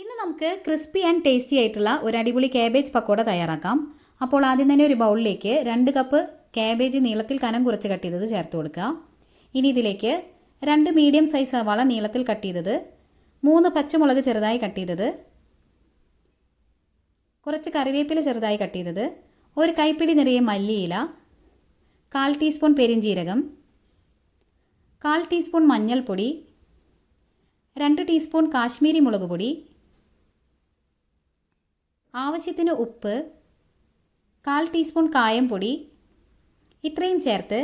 ഇന്ന് നമുക്ക് crispy and tasty ആയിട്ടുള്ള ഒരു അടിപൊളി കാബേജ് പക്കോട തയ്യാറാക്കാം. അപ്പോൾ ആദ്യം തന്നെ ഒരു ബൗളിലേക്ക് രണ്ട് കപ്പ് കാബേജ് നീളത്തിൽ കനം കുറച്ച് കട്ട് ചെയ്തത് ചേർത്ത് കൊടുക്കുക. ഇനി ഇതിലേക്ക് രണ്ട് മീഡിയം സൈസ് സവാള നീളത്തിൽ കട്ട് ചെയ്തത് മൂന്ന് പച്ചമുളക് ചെറുതായി കട്ട് ചെയ്തത് കുറച്ച് കറിവേപ്പില ചെറുതായി കട്ട് ചെയ്തത് ഒരു കൈപ്പിടി നിറയെ മല്ലിയില കാൽ ടീസ്പൂൺ പെരിഞ്ചീരകം കാൽ ടീസ്പൂൺ മഞ്ഞൾപ്പൊടി രണ്ട് ടീസ്പൂൺ കാശ്മീരി മുളക് പൊടി ആവശ്യത്തിന് ഉപ്പ് കാൽ ടീസ്പൂൺ കായം പൊടി ഇത്രയും ചേർത്ത്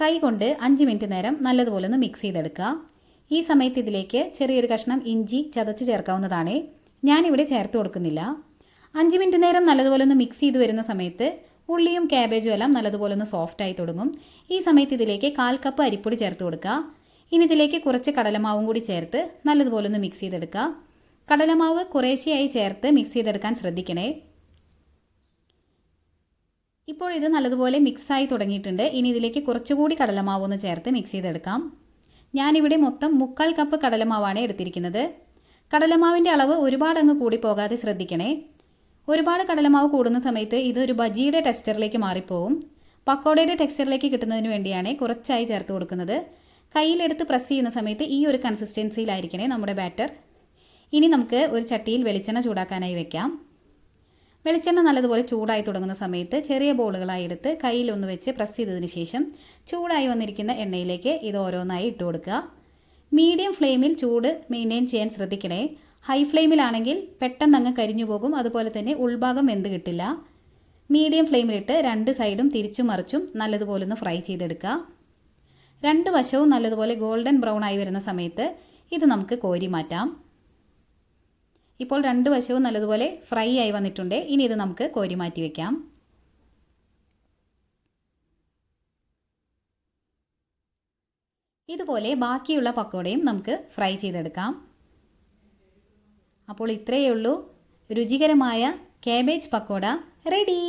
കൈ കൊണ്ട് അഞ്ച് മിനിറ്റ് നേരം നല്ലതുപോലെ ഒന്ന് മിക്സ് ചെയ്തെടുക്കുക. ഈ സമയത്ത് ഇതിലേക്ക് ചെറിയൊരു കഷ്ണം ഇഞ്ചി ചതച്ച് ചേർക്കാവുന്നതാണ്. ഞാനിവിടെ ചേർത്ത് കൊടുക്കുന്നില്ല. അഞ്ച് മിനിറ്റ് നേരം നല്ലതുപോലെ ഒന്ന് മിക്സ് ചെയ്ത് വരുന്ന സമയത്ത് ഉള്ളിയും ക്യാബേജും എല്ലാം നല്ലതുപോലെ ഒന്ന് സോഫ്റ്റ് ആയി തുടങ്ങും. ഈ സമയത്ത് ഇതിലേക്ക് കാൽ കപ്പ് അരിപ്പൊടി ചേർത്ത് കൊടുക്കുക. ഇനി ഇതിലേക്ക് കുറച്ച് കടലമാവും കൂടി ചേർത്ത് നല്ലതുപോലെ ഒന്ന് മിക്സ് ചെയ്തെടുക്കുക. കടലമാവ് കുറേശ്ശെയായി ചേർത്ത് മിക്സ് ചെയ്തെടുക്കാൻ ശ്രദ്ധിക്കണേ. ഇപ്പോൾ ഇത് നല്ലതുപോലെ മിക്സായി തുടങ്ങിയിട്ടുണ്ട്. ഇനി ഇതിലേക്ക് കുറച്ചുകൂടി കടലമാവ് ഒന്ന് ചേർത്ത് മിക്സ് ചെയ്തെടുക്കാം. ഞാനിവിടെ മൊത്തം മുക്കാൽ കപ്പ് കടലമാവാണ് എടുത്തിരിക്കുന്നത്. കടലമാവിന്റെ അളവ് ഒരുപാട് അങ്ങ് കൂടി പോകാതെ ശ്രദ്ധിക്കണേ. ഒരുപാട് കടലമാവ് കൂടുന്ന സമയത്ത് ഇത് ഒരു ബജിയുടെ ടെക്സ്ചറിലേക്ക് മാറിപ്പോവും. പക്കോടയുടെ ടെക്സ്ചറിലേക്ക് കിട്ടുന്നതിന് വേണ്ടിയാണ് കുറച്ചായി ചേർത്ത് കൊടുക്കുന്നത്. കയ്യിലെടുത്ത് പ്രസ് ചെയ്യുന്ന സമയത്ത് ഈ ഒരു കൺസിസ്റ്റൻസിയിലായിരിക്കണേ നമ്മുടെ ബാറ്റർ ഇനി നമുക്ക് ഒരു ചട്ടിയിൽ വെളിച്ചെണ്ണ ചൂടാക്കാനായി വെക്കാം. വെളിച്ചെണ്ണ നല്ലതുപോലെ ചൂടായി തുടങ്ങുന്ന സമയത്ത് ചെറിയ ബോളുകളായി എടുത്ത് കയ്യിൽ ഒന്ന് വെച്ച് പ്രസ് ചെയ്തതിന് ശേഷം ചൂടായി വന്നിരിക്കുന്ന എണ്ണയിലേക്ക് ഇത് ഓരോന്നായി ഇട്ട് കൊടുക്കുക. മീഡിയം ഫ്ലെയിമിൽ ചൂട് മെയിന്റെയിൻ ചെയ്യാൻ ശ്രദ്ധിക്കണേ. ഹൈ ഫ്ലെയിമിലാണെങ്കിൽ പെട്ടെന്ന് അങ്ങ് കരിഞ്ഞു പോകും. അതുപോലെ തന്നെ ഉൾഭാഗം വെന്ത് കിട്ടില്ല. മീഡിയം ഫ്ലെയിമിലിട്ട് രണ്ട് സൈഡും തിരിച്ചും മറിച്ചും നല്ലതുപോലെ ഒന്ന് ഫ്രൈ ചെയ്തെടുക്കുക. രണ്ട് വശവും നല്ലതുപോലെ ഗോൾഡൻ ബ്രൗൺ ആയി വരുന്ന സമയത്ത് ഇത് നമുക്ക് കോരി മാറ്റാം. ഇപ്പോൾ രണ്ട് വശവും നല്ലതുപോലെ ഫ്രൈ ആയി വന്നിട്ടുണ്ട്. ഇനി ഇത് നമുക്ക് കോരി മാറ്റി വെക്കാം. ഇതുപോലെ ബാക്കിയുള്ള പക്കോടയും നമുക്ക് ഫ്രൈ ചെയ്തെടുക്കാം. അപ്പോൾ ഇത്രയേ ഉള്ളൂ. രുചികരമായ കാബേജ് പക്കോട റെഡി